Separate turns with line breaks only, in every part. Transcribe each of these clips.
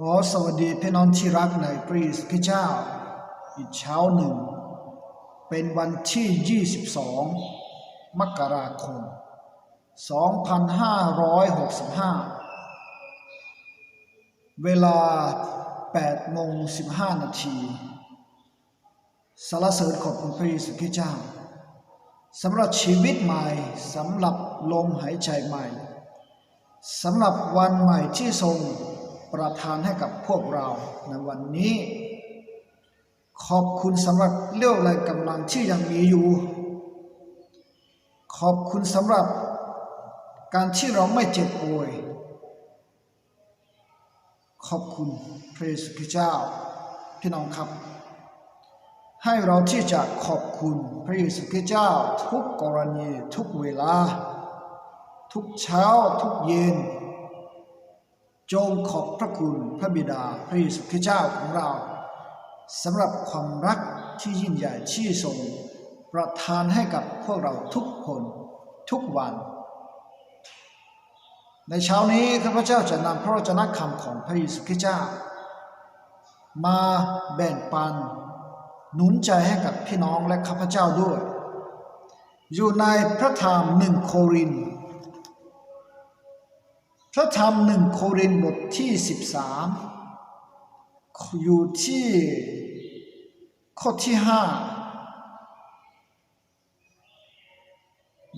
ขอสวัสดีพี่น้องที่รักในพระเยซูคริสต์เจ้า อีกเช้าหนึ่ง เป็นวันที่ 22 มกราคม 2565 เวลา8โมง15 นาทีสรรเสริญขอบคุณพระเยซูคริสต์เจ้าสำหรับชีวิตใหม่สำหรับลมหายใจใหม่สำหรับวันใหม่ที่ทรง ประทานให้กับพวกเราในวันนี้ ขอบคุณสำหรับเรี่ยวแรงกำลังที่ยังมีอยู่ ขอบคุณสำหรับการที่เราไม่เจ็บป่วย ขอบคุณพระเยซูคริสต์เจ้าพี่น้องครับ ให้เราที่จะขอบคุณพระเยซูคริสต์เจ้า ทุกกรณีทุกเวลา ทุกเช้าทุกเย็น จงขอบพระคุณพระบิดาพระเยซูคริสต์เจ้าของเราสำหรับความรักที่ยิ่งใหญ่ที่ทรงประทานให้กับพวกเราทุกคนทุกวัน ในเช้านี้ข้าพเจ้าจะนำพระวจนะคำของพระเยซูคริสต์เจ้า มาแบ่งปัน หนุนใจให้กับพี่น้องและข้าพเจ้าด้วย อยู่ในพระธรรมหนึ่งโครินธ์ พระธรรมหนึ่งโครินบทที่สิบสามอยู่ที่ข้อที่ห้า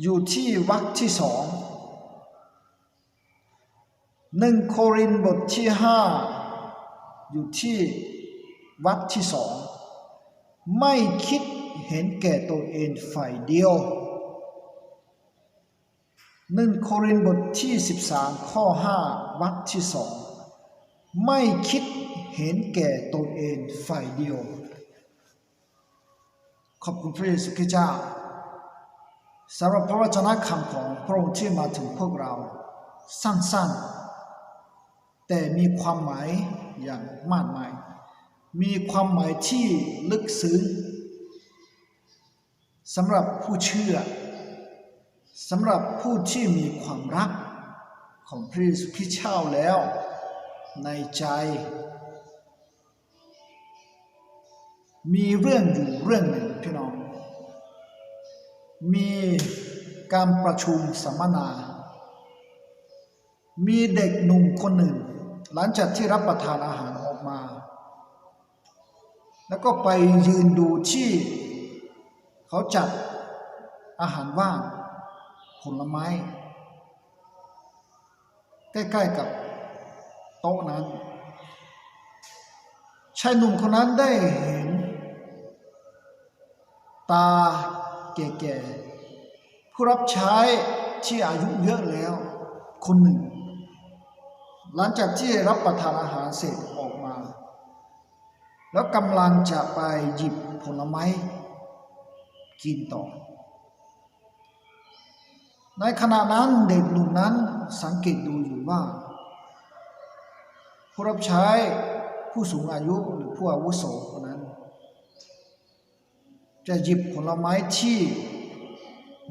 อยู่ที่วรรคที่สองหนึ่งโครินบทที่ห้าอยู่ที่วรรคที่สองไม่คิดเห็นแก่ตัวเองฝ่ายเดียว หนึ่งโครินบทที่ 13 ข้อ 5วรรคที่สองไม่คิดเห็นแก่ตนเองฝ่ายเดียว ขอบคุณพระเยซูคริสต์เจ้าสำหรับพระวจนะคำของพระองค์ที่มาถึงพวกเรา สั้นๆ แต่มีความหมายอย่างมากมาย มีความหมายที่ลึกซึ้งสำหรับผู้เชื่อ สำหรับผู้ที่มีความรักของพระเยซูคริสต์เจ้าแล้ว ในใจ มีเรื่องอยู่เรื่องหนึ่งพี่น้อง มีการประชุมสัมมนา มีเด็กหนุ่มคนหนึ่ง หลังจากที่รับประทานอาหารออกมา แล้วก็ไปยืนดูที่ เขาจัดอาหารว่าง ผลไม้ ใกล้ๆกับโต๊ะนั้นชายหนุ่มคนนั้นได้เห็น ตาแก่ๆผู้รับใช้ที่อายุเยอะแล้ว คนหนึ่ง หลังจากที่รับประทานอาหารเสร็จออกมา แล้วกำลังจะไปหยิบผลไม้กินต่อ ในขณะนั้นเด็กหนุ่มนั้นสังเกตดูอยู่ว่าผู้รับใช้ผู้สูงอายุหรือผู้อาวุโสคนนั้น จะหยิบผลไม้ที่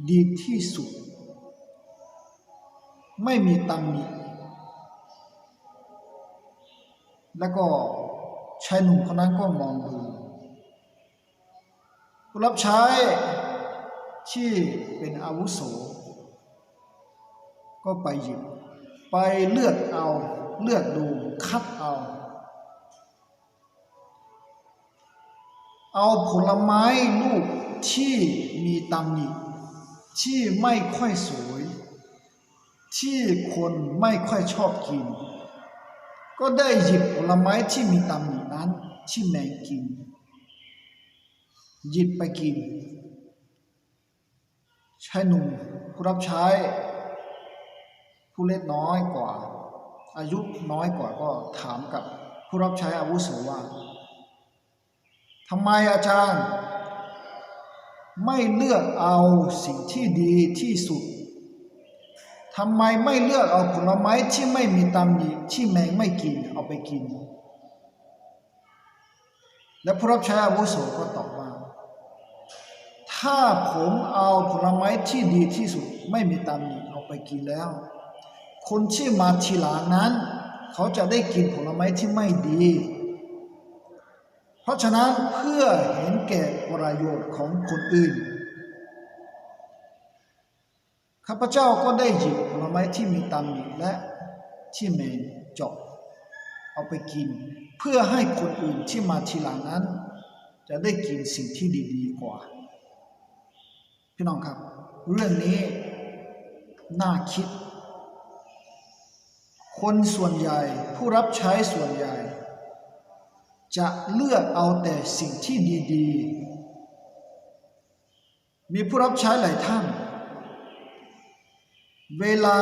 ดีที่สุด ไม่มีตังหนิแล้วก็ชายหนุ่มคนนั้นก็มองดูผู้รับใช้ที่เป็นอาวุโส ก็ไปหยิบ ไปเลือกเอาเลือกดูคัดเอา เอาผลไม้ลูกที่มีตำหนิที่ไม่ค่อยสวย ที่คนไม่ค่อยชอบกิน ก็ได้หยิบผลไม้ที่มีตำหนินั้นที่แมงกิน หยิบไปกินชายหนุ่มผู้รับใช้ ผู้เล็กน้อยกว่า อายุน้อยกว่าก็ถามกับผู้รับใช้อาวุโสว่าทำไมอาจารย์ ไม่เลือกเอาสิ่งที่ดีที่สุดทำไมไม่เลือกเอาผลไม้ที่ไม่มีตำหนิที่แมงไม่กินเอาไปกิน และผู้รับใช้อาวุโสก็ตอบว่า ถ้าผมเอาผลไม้ที่ดีที่สุดไม่มีตำหนิเอาไปกินแล้ว คนที่มาทีหลังนั้น เขาจะได้กินผลไม้ที่ไม่ดี เพราะฉะนั้นเพื่อเห็นแก่ประโยชน์ของคนอื่น ข้าพเจ้าก็ได้หยิบผลไม้ที่มีตำหนิและที่เหมนเจาะเอาไปกิน เพื่อให้คนอื่นที่มาทีหลังนั้น จะได้กินสิ่งที่ดีๆกว่า พี่น้องครับ เรื่องนี้น่าคิด คนส่วนใหญ่ผู้รับใช้ส่วนใหญ่ จะเลือกเอาแต่สิ่งที่ดีๆ มีผู้รับใช้หลายท่าน เวลา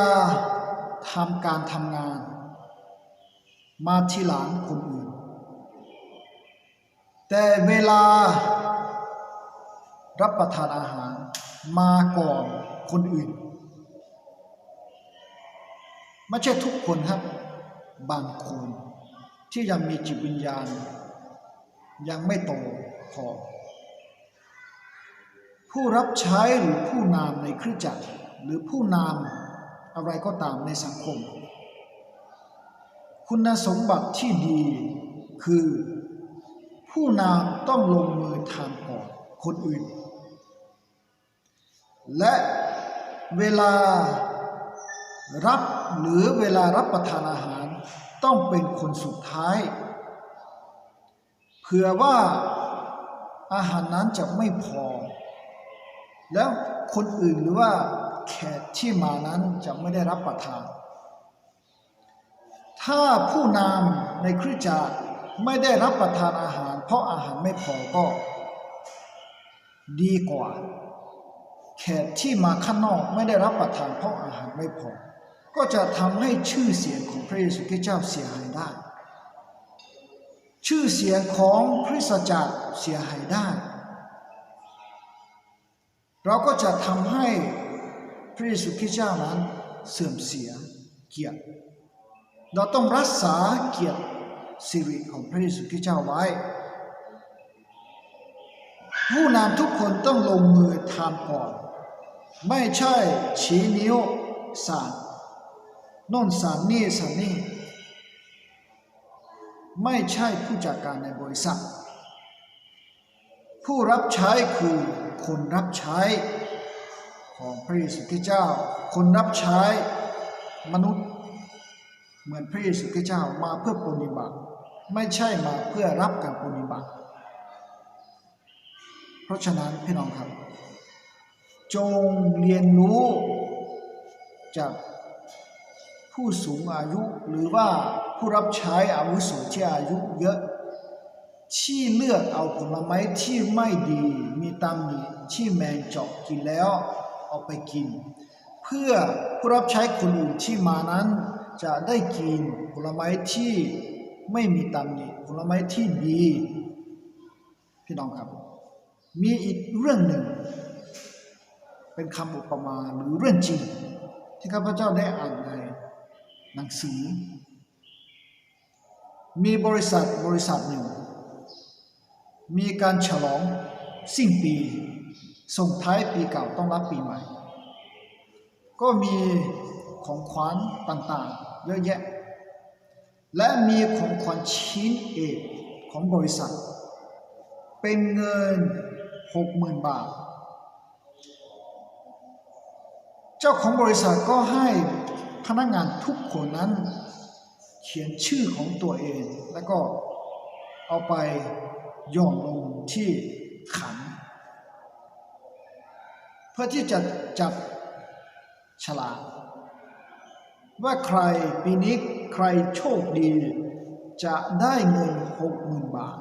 ทำการทำงาน มาทีหลังคนอื่น แต่เวลารับประทานอาหารมาก่อนคนอื่น ไม่ใช่ทุกคนครับ บางคนที่ยังมีจิตวิญญาณ ยังไม่โตพอ ผู้รับใช้หรือผู้นำในคริสตจักร หรือผู้นำอะไรก็ตามในสังคม คุณสมบัติที่ดีคือผู้นำต้องลงมือทำก่อนคนอื่น และเวลา รับหรือเวลารับประทานอาหารต้องเป็นคนสุดท้าย เผื่อว่าอาหารนั้นจะไม่พอ แล้วคนอื่นหรือว่าแขกที่มานั้นจะไม่ได้รับประทาน ถ้าผู้นำในคริสตจักรไม่ได้รับประทานอาหาร เพราะอาหารไม่พอก็ ดีกว่า แขกที่มาข้างนอกไม่ได้รับประทานเพราะอาหารไม่พอ ก็จะทำให้ชื่อเสียงของพระเยซูคริสต์เจ้าเสียหายได้ ชื่อเสียงของคริสตจักรเสียหายได้ เราก็จะทำให้พระเยซูคริสต์เจ้านั้นเสื่อมเสียเกียรติ เราต้องรักษาเกียรติสิริของพระเยซูคริสต์เจ้าไว้ ผู้นำทุกคนต้องลงมือทำก่อน ไม่ใช่ชี้นิ้วสาน โน่นสานนี่สานนี่ไม่ใช่ผู้จัดการในบริษัท ผู้รับใช้คือคนรับใช้ของพระเยซูคริสต์เจ้า คนรับใช้มนุษย์ เหมือนพระเยซูคริสต์เจ้ามาเพื่อปฏิบัติ ไม่ใช่มาเพื่อรับการปฏิบัติ เพราะฉะนั้นพี่น้องครับ จงเรียนรู้จาก ผู้สูงอายุหรือว่าผู้รับใช้อาวุโสที่อายุเยอะ ที่เลือกเอาผลไม้ที่ไม่ดี มีตำหนิที่แมงเจาะกินแล้วเอาไปกิน เพื่อผู้รับใช้คนอื่นที่มานั้น จะได้กินผลไม้ที่ไม่มีตำหนิผลไม้ที่ดี พี่น้องครับ มีอีกเรื่องหนึ่ง เป็นคำอุปมาหรือเรื่องจริงที่ข้าพเจ้าได้อ่านใน หนังสือ มีบริษัทบริษัทหนึ่ง มีการฉลองสิ้นปี ส่งท้ายปีเก่าต้องรับปีใหม่ ก็มีของขวัญต่างๆ เยอะแยะ และมีของขวัญชิ้นเอกของบริษัท เป็นเงินหกหมื่นบาท เจ้าของบริษัทก็ให้ พนักงานทุกคนนั้น เขียนชื่อของตัวเอง แล้วก็เอาไปย่อนลงที่ขัน เพื่อที่จะจับฉลากว่าใครปีนี้ใครโชคดี จะได้เงินหกหมื่นบาท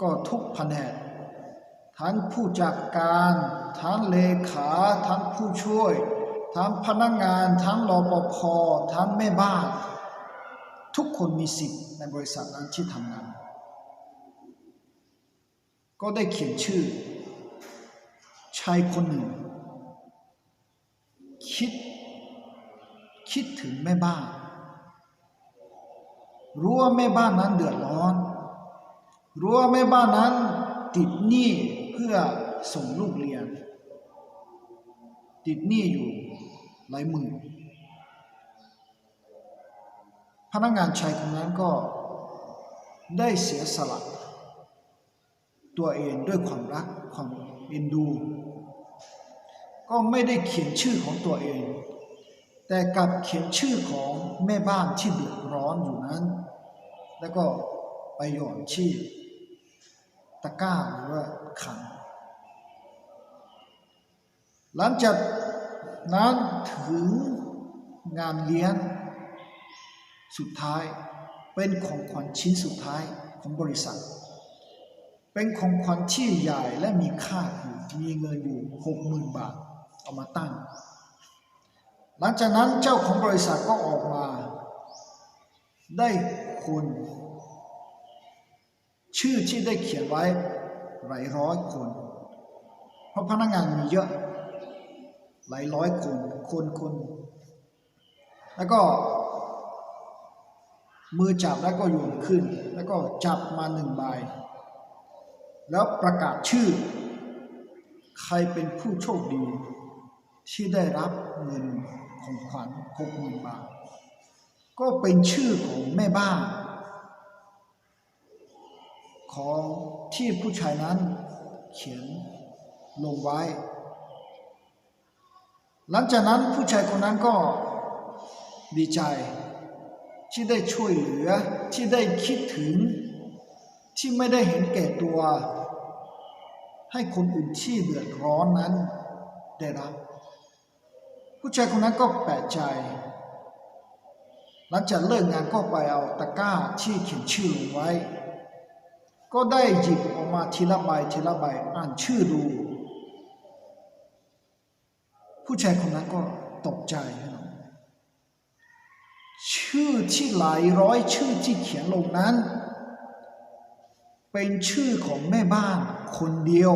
ก็ทุกแผนกทั้งผู้จัดการ ทั้งเลขา ทั้งผู้ช่วย ทั้งพนักงาน ทั้งรปภทั้งแม่บ้าน ทุกคนมีสิทธิ์ในบริษัทนั้นที่ทำงาน ก็ได้เขียนชื่อชายคนหนึ่ง คิด คิดถึงแม่บ้าน รู้ว่าแม่บ้านนั้นเดือดร้อน รู้ว่าแม่บ้านนั้นติดหนี้เพื่อส่งลูกเรียน ติดหนี้อยู่ หลายหมื่น พนักงานชายคนนั้นก็ได้เสียสละ ตัวเองด้วยความรักความเอ็นดู ก็ไม่ได้เขียนชื่อของตัวเอง แต่กลับเขียนชื่อของแม่บ้านที่เดือดร้อนอยู่นั้น แล้วก็ไปหย่อนที่ตะกร้าหรือว่าขันหลังจาก นั้นถึงงานเลี้ยงสุดท้ายเป็นของขวัญชิ้นสุดท้ายของบริษัท เป็นของขวัญที่ใหญ่และมีค่าอยู่มีเงินอยู่หกหมื่นบาทเอามาตั้ง หลังจากนั้นเจ้าของบริษัทก็ออกมา ได้คนชื่อที่ได้เขียนไว้หลายร้อยคน เพราะพนักงานมีเยอะ หลายร้อยคนคนคนแล้วก็ มือจับแล้วก็โยนขึ้น แล้วก็จับมาหนึ่งใบ แล้วประกาศชื่อ ใครเป็นผู้โชคดี ที่ได้รับเงินของขวัญหกหมื่นบาท ก็เป็นชื่อของแม่บ้านของที่ผู้ชายนั้นเขียนลงไว้ หลังจากนั้นผู้ชายคนนั้นก็ดีใจ ที่ได้ช่วยเหลือที่ได้คิดถึง ที่ไม่ได้เห็นแก่ตัว ให้คนอื่นที่เดือดร้อนนั้นได้รับ ผู้ชายคนนั้นก็แปลกใจ หลังจากเลิกงานก็ไปเอาตะกร้าที่เขียนชื่อลงไว้ ก็ได้หยิบออกมาทีละใบทีละใบอ่านชื่อดู ผู้ชายคนนั้นก็ตกใจนะชื่อที่หลายร้อยชื่อที่เขียนลงนั้น เป็นชื่อของแม่บ้านคนเดียว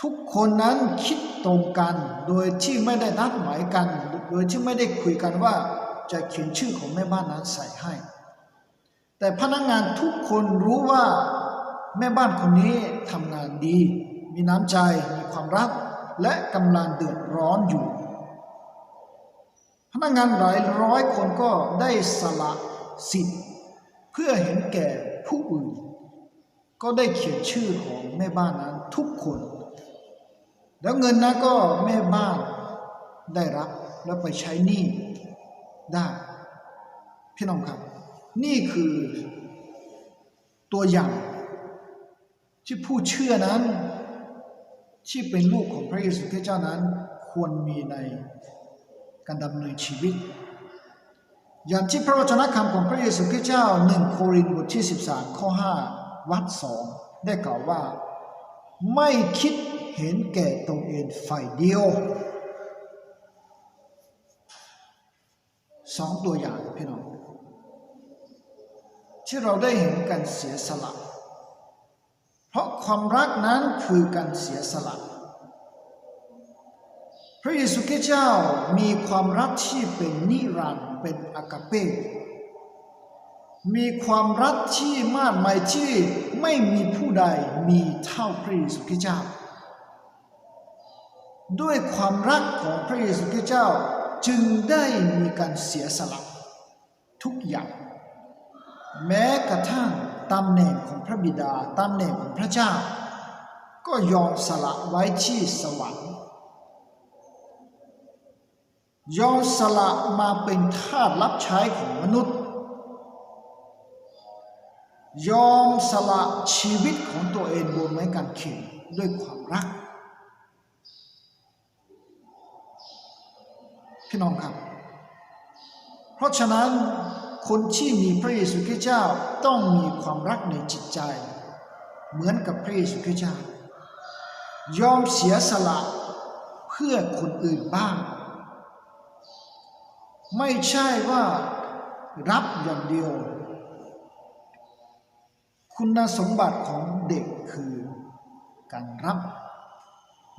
ทุกคนนั้นคิดตรงกัน โดยที่ไม่ได้นัดหมายกัน โดยที่ไม่ได้คุยกันว่าจะเขียนชื่อของแม่บ้านนั้นใส่ให้ แต่พนักงานทุกคนรู้ว่าแม่บ้านคนนี้ทำงานดี มีน้ำใจมีความรัก และกำลังเดือดร้อนอยู่ พนักงานหลายร้อยคนก็ได้สละสิทธิ์เพื่อเห็นแก่ผู้อื่น ก็ได้เขียนชื่อของแม่บ้านนั้นทุกคน แล้วเงินนั้นก็แม่บ้านได้รับแล้วไปใช้หนี้ได้ พี่น้องครับ นี่คือตัวอย่างที่ผู้เชื่อนั้น ที่เป็นลูกของพระเยซูคริสต์เจ้านั้นควรมีในการดำเนินชีวิต อย่างที่พระวจนะคำของพระเยซูคริสต์เจ้าหนึ่งโครินธ์บทที่ 13 ข้อ 5วัดสองได้กล่าวว่า ไม่คิดเห็นแก่ตนเองฝ่ายเดียวสองตัวอย่างพี่น้องที่เราได้เห็นการเสียสละ ความรักนั้นคือการเสียสละ พระเยซูคริสต์เจ้ามีความรักที่เป็นนิรันดร์เป็นอากาเปมีความรักที่มากมายที่ไม่มีผู้ใดมีเท่าพระเยซูคริสต์เจ้า ด้วยความรักของพระเยซูคริสต์เจ้าจึงได้มีการเสียสละทุกอย่าง แม้กระทั่ง ตำแหน่งของพระบิดาตำแหน่งของพระเจ้า ก็ยอมสละไว้ที่สวรรค์ ยอมสละมาเป็นทาสรับใช้ของมนุษย์ ยอมสละชีวิตของตัวเองบนไม้กางเขนด้วยความรัก พี่น้องครับ เพราะฉะนั้น คนที่มีพระเยซูคริสต์เจ้าต้องมีความรักในจิตใจ เหมือนกับพระเยซูคริสต์เจ้ายอมเสียสละเพื่อคนอื่นบ้าง ไม่ใช่ว่ารับอย่างเดียว คุณสมบัติของเด็กคือการรับ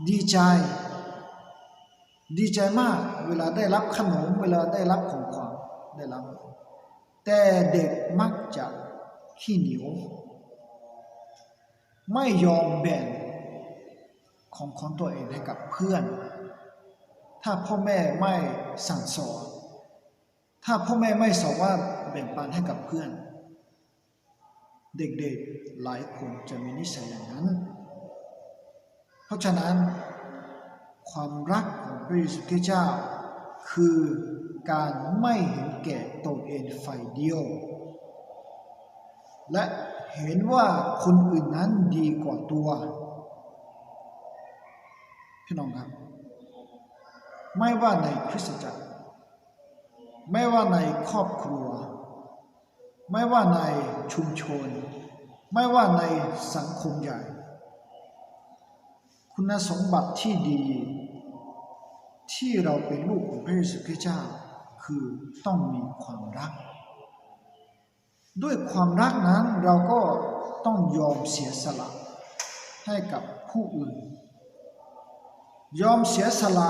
ดีใจ ดีใจมากเวลาได้รับขนมเวลาได้รับของขวัญได้รับ แต่เด็กมักจะขี้เหนียว ไม่ยอมแบ่งของของตัวเองให้กับเพื่อน ถ้าพ่อแม่ไม่สั่งสอน ถ้าพ่อแม่ไม่สามารถแบ่งปันให้กับเพื่อน เด็กๆหลายคนจะมีนิสัยอย่างนั้น เพราะฉะนั้น ความรักของพระเยซูคริสต์เจ้า คือการไม่เห็นแก่ตนเองฝ่ายเดียว และเห็นว่าคนอื่นนั้นดีกว่าตัวพี่น้องครับ ไม่ว่าในคริสตจักร ไม่ว่าในครอบครัว ไม่ว่าในชุมชน ไม่ว่าในสังคมใหญ่ คุณสมบัติที่ดี ที่เราเป็นลูกของพระเยซูคริสต์เจ้า คือต้องมีความรัก ด้วยความรักนั้นเราก็ต้องยอมเสียสละให้กับผู้อื่น ยอมเสียสละ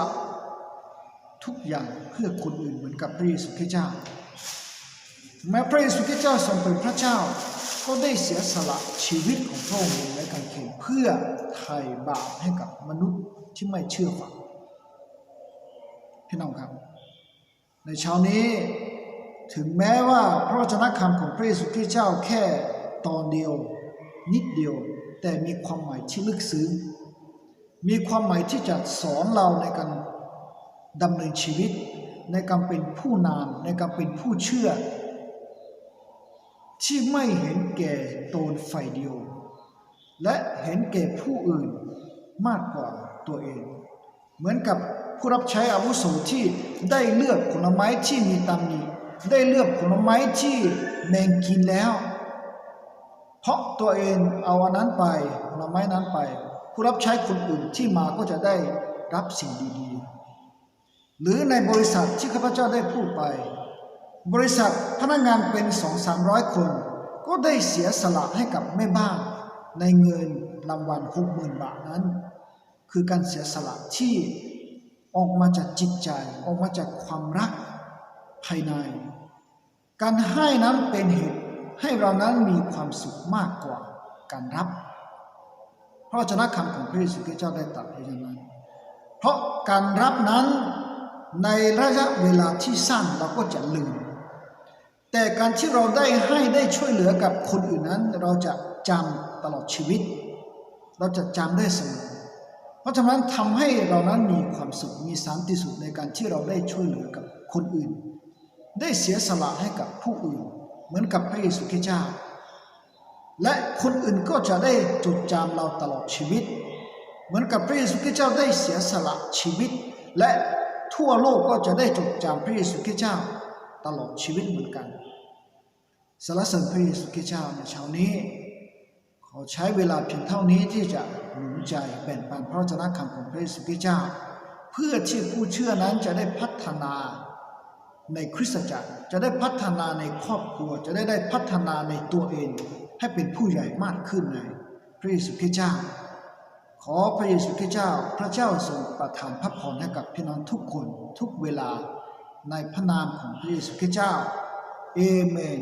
ทุกอย่างเพื่อคนอื่นเหมือนกับพระเยซูคริสต์เจ้า แม้พระเยซูคริสต์เจ้าทรงเป็นพระเจ้าก็ได้เสียสละชีวิตของพระองค์ในการเขนเพื่อไถ่บาปให้กับมนุษย์ที่ไม่เชื่อฟัง พี่น้องครับ ในเช้านี้ถึงแม้ว่าพระวจนะคำของพระเยซูคริสต์เจ้าแค่ตอนเดียว นิดเดียว แต่มีความหมายที่ลึกซึ้งมีความหมายที่จะสอนเราในการดำเนินชีวิต ในการเป็นผู้นำในการเป็นผู้เชื่อ ที่ไม่เห็นแก่ตนฝ่ายเดียว และเห็นแก่ผู้อื่นมากกว่าตัวเอง เหมือนกับ ผู้รับใช้อาวุโสที่ได้เลือกผลไม้ที่มีตำหนิได้เลือกผลไม้ที่แมงกินแล้ว เพราะตัวเองเอาอันนั้นไปผลไม้นั้นไป ผู้รับใช้คนอื่นที่มาก็จะได้รับสิ่งดีๆ หรือในบริษัทที่ข้าพเจ้าได้พูดไป บริษัทพนักงานเป็นสองสามร้อยคน ก็ได้เสียสละให้กับแม่บ้านในเงินรางวัลหกหมื่นบาทนั้น คือการเสียสละที่ ออกมาจากจิตใจ ออกมาจากความรักภายใน การให้นั้นเป็นเหตุให้เรานั้นมีความสุขมากกว่าการรับ เพราะชนะคำของพระเยซูคริสต์เจ้าได้ตรัสไว้อย่างนั้น เพราะการรับนั้นในระยะเวลาที่สั้นเราก็จะลืม แต่การที่เราได้ให้ได้ช่วยเหลือกับคนอื่นนั้น เราจะจำตลอดชีวิต เราจะจำได้เสมอ ราะฉะนั้นทำให้เรานั้นมีความสุขมีสันติสุขในการที่เราได้ช่วยเหลือกับคนอื่น ได้เสียสละให้กับผู้อื่น เหมือนกับพระเยซูคริสต์เจ้า และคนอื่นก็จะได้จดจำเราตลอดชีวิต เหมือนกับพระเยซูคริสต์เจ้าได้เสียสละชีวิต และทั่วโลกก็จะได้จดจำพระเยซูคริสต์เจ้าตลอดชีวิตเหมือนกันสรรเสริญพระเยซูคริสต์เจ้าในเช้านี้ ขอใช้เวลาเพียงเท่านี้ที่จะ หนุนใจแบ่งปันพระวจนะคำของพระเยซูคริสต์เจ้า เพื่อที่ผู้เชื่อนั้นจะได้พัฒนาในคริสตจักรจะได้พัฒนาในครอบครัว จะได้ได้พัฒนาในตัวเอง ให้เป็นผู้ใหญ่มากขึ้นในพระเยซูคริสต์เจ้า ขอพระเยซูคริสต์เจ้า พระเจ้าทรงประทานพระพรให้กับพี่น้องทุกคนทุกเวลาในพระนามของพระเยซูคริสต์เจ้าเอเมน